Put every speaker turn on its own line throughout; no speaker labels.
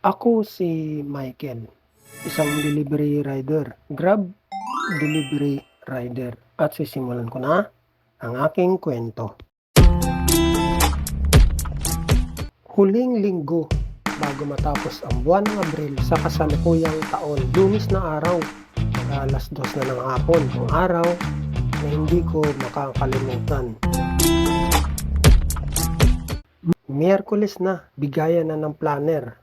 Ako si Michael, isang delivery rider, Grab delivery rider. At sisimulan ko na ang aking kwento. Huling linggo bago matapos ang buwan ng Abril sa kasalukuyang taon, lumis na araw, alas dos na ng hapon, ang araw na hindi ko makakalimutan. Miyerkules na, bigayan na ng planner.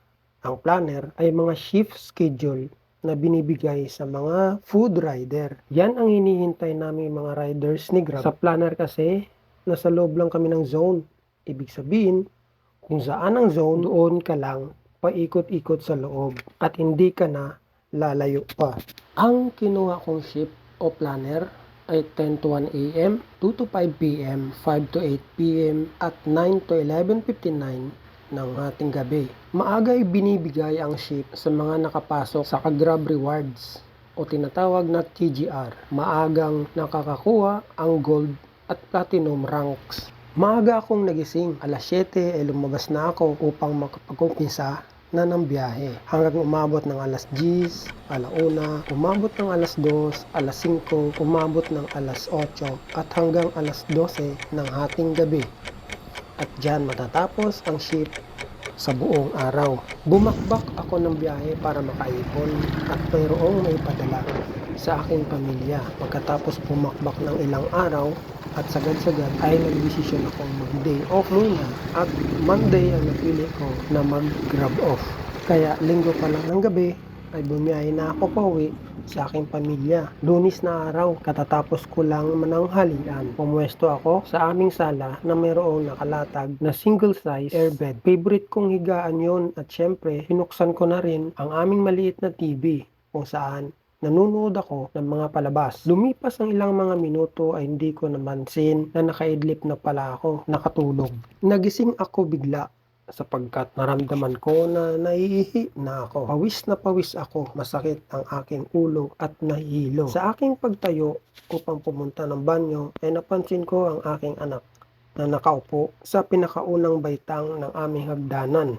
Ang planner ay mga shift schedule na binibigay sa mga food rider. Yan ang hinihintay namin mga riders ni Grab. Sa planner kasi, nasa loob lang kami ng zone. Ibig sabihin, kung saan ang zone, doon ka lang paikot-ikot sa loob at hindi ka na lalayo pa. Ang kinuha kong shift o planner ay 10 to 1 a.m., 2 to 5 p.m., 5 to 8 p.m., at 9 to 11.59 ng ating gabi. Maaga ay binibigay ang shift sa mga nakapasok sa Kagrab Rewards o tinatawag na TGR. Maagang nakakakuha ang gold at platinum ranks. Maaga akong nagising. Alas 7 ay lumabas na ako upang makapag-umpisa na ng biyahe. Hanggang umabot ng alas 10, alauna, umabot ng alas 2, alas 5, umabot ng alas 8, at hanggang alas 12 ng hating gabi. At dyan matatapos ang shift sa buong araw. Bumakbak ako ng biyahe para makaipon at mayroong may padala sa aking pamilya. Pagkatapos pumakbak ng ilang araw at sagad-sagad ay nagdesisyon akong mag-day off muna at Monday ang napili ko na mag-grab off. Kaya linggo pa lang ng gabi ay bumiyahe na ako pauwi sa aking pamilya. Lunis na araw, katatapos ko lang mananghalian. Pumwesto ako sa aming sala na mayroong nakalatag na single size airbed. Favorite kong higaan yon at syempre, pinuksan ko na rin ang aming maliit na TV kung saan Nanunood ako ng mga palabas. Lumipas ang ilang mga minuto ay hindi ko namansin na nakaidlip na pala ako, nakatulog. Nagising ako bigla sapagkat naramdaman ko na naiihi na ako. Pawis na pawis ako, masakit ang aking ulo at nahihilo. Sa aking pagtayo upang pumunta ng banyo ay napansin ko ang aking anak na nakaupo sa pinakaunang baitang ng aming hagdanan.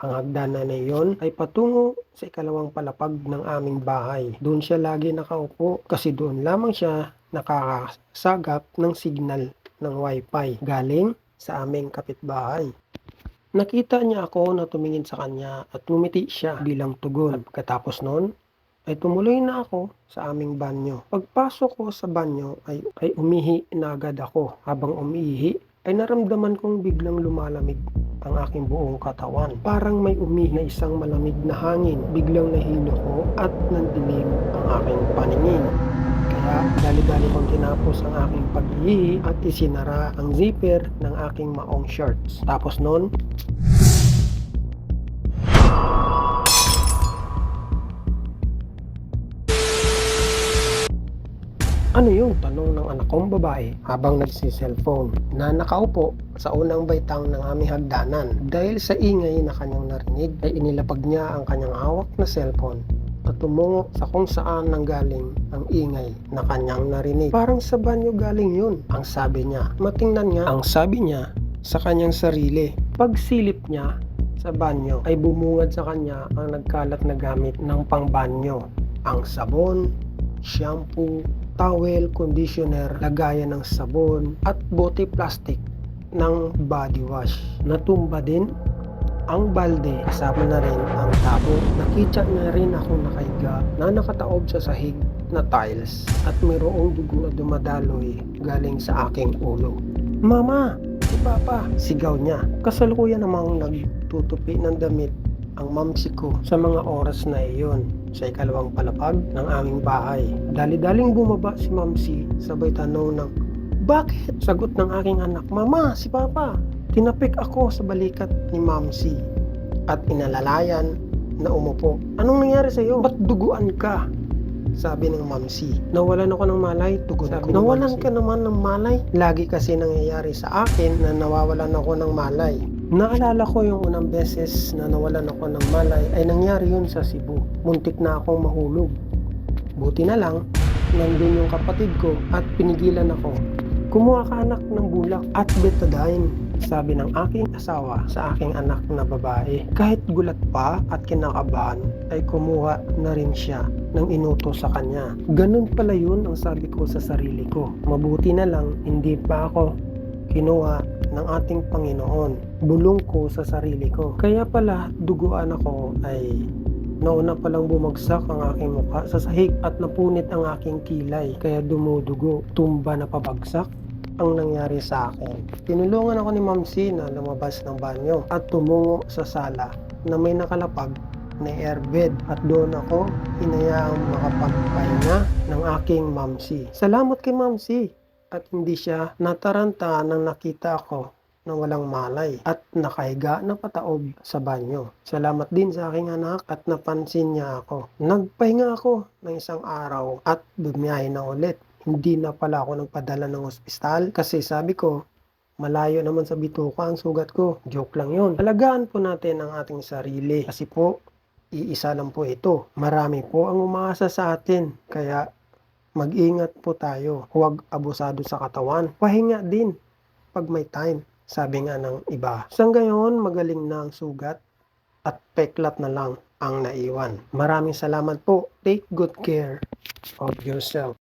Ang hagdanan na iyon ay patungo sa ikalawang palapag ng aming bahay. Doon siya lagi nakaupo kasi doon lamang siya nakakasagap ng signal ng wifi galing sa aming kapitbahay. Nakita niya ako na tumingin sa kanya at tumiti siya bilang tugon. At pagkatapos noon, ay tumuloy na ako sa aming banyo. Pagpasok ko sa banyo ay, ay umihi na agad ako. Habang umihi ay naramdaman kong biglang lumalamig ang aking buong katawan. Parang may umihi na isang malamig na hangin. Biglang nahilo ko at nandilim ang aking paningin. Kaya dali-dali kong tinapos ang aking pag-ihi at isinara ang zipper ng aking maong shorts. Tapos noon, Ano yung tanong ng anak kong babae habang nagsi-cellphone na nakaupo sa unang baitang ng aming hagdanan. Dahil sa ingay na kanyang narinig ay inilapag niya ang kanyang hawak na cellphone at tumungo sa kung saan nanggaling ang ingay na kanyang narinig. Parang sa banyo galing yun, ang sabi niya. Matingnan niya, ang sabi niya sa kanyang sarili. Pagsilip niya sa banyo ay bumungad sa kanya ang nagkalat na gamit ng pangbanyo. Ang sabon, shampoo, towel, conditioner, lagayan ng sabon, at bote plastic ng body wash. Natumba din ang balde, kasama na rin ang tabo. Nakita na rin ako nakahiga na nakataob sa sahig na tiles at mayroong dugo na dumadaloy galing sa aking ulo. Mama! Si Papa! Sigaw niya. Kasalukuyan namang nagtutupi ng damit ang mamsi ko sa mga oras na iyon sa ikalawang palapag ng aming bahay. Dali-daling bumaba si mamsi sabay tanong ng Bakit? Sagot ng aking anak, Mama, si Papa. Tinapik ako sa balikat ni mamsi at inalalayan na umupo. Anong nangyari sa iyo? Ba't duguan ka? Sabi ng mamsi. Nawalan ako ng malay, tugon ko. Nawalan ka naman ng malay? Lagi kasi nangyayari sa akin na nawawalan ako ng malay. Naalala ko yung unang beses na nawalan ako ng malay ay nangyari yun sa Cebu. Muntik na akong mahulog. Buti na lang, nandun yung kapatid ko at pinigilan ako. Kumuha ka anak ng bulak at betadine. Sabi ng aking asawa sa aking anak na babae. Kahit gulat pa at kinakabahan ay kumuha na rin siya ng inuto sa kanya. Ganun pala yun ang sabi ko sa sarili ko. Mabuti na lang hindi pa ako kinuha ng ating Panginoon. Bulong ko sa sarili ko. Kaya pala duguan ako ay nauna palang bumagsak ang aking mukha sa sahig at napunit ang aking kilay kaya dumudugo, tumba na pabagsak ang nangyari sa akin. Tinulungan ako ni Ma'am C na lumabas ng banyo at tumungo sa sala na may nakalapag na airbed at doon ako inayaang makapagpahinga ng aking Ma'am C. Salamat kay Ma'am C at hindi siya nataranta nang nakita ako na walang malay at nakahiga na pataob sa banyo. Salamat din sa aking anak at napansin niya ako. Nagpahinga ako ng isang araw at bumiyahe na ulit. Hindi na pala ako nagpadala ng ospital kasi sabi ko, malayo naman sa bituka ang sugat ko. Joke lang yun. Alagaan po natin ang ating sarili kasi po, iisa lang po ito. Marami po ang umaasa sa atin. Kaya mag-ingat po tayo. Huwag abusado sa katawan. Pahinga din pag may time. Sabi nga ng iba. Sa ngayon, magaling na ang sugat at peklat na lang ang naiwan. Maraming salamat po. Take good care of yourself.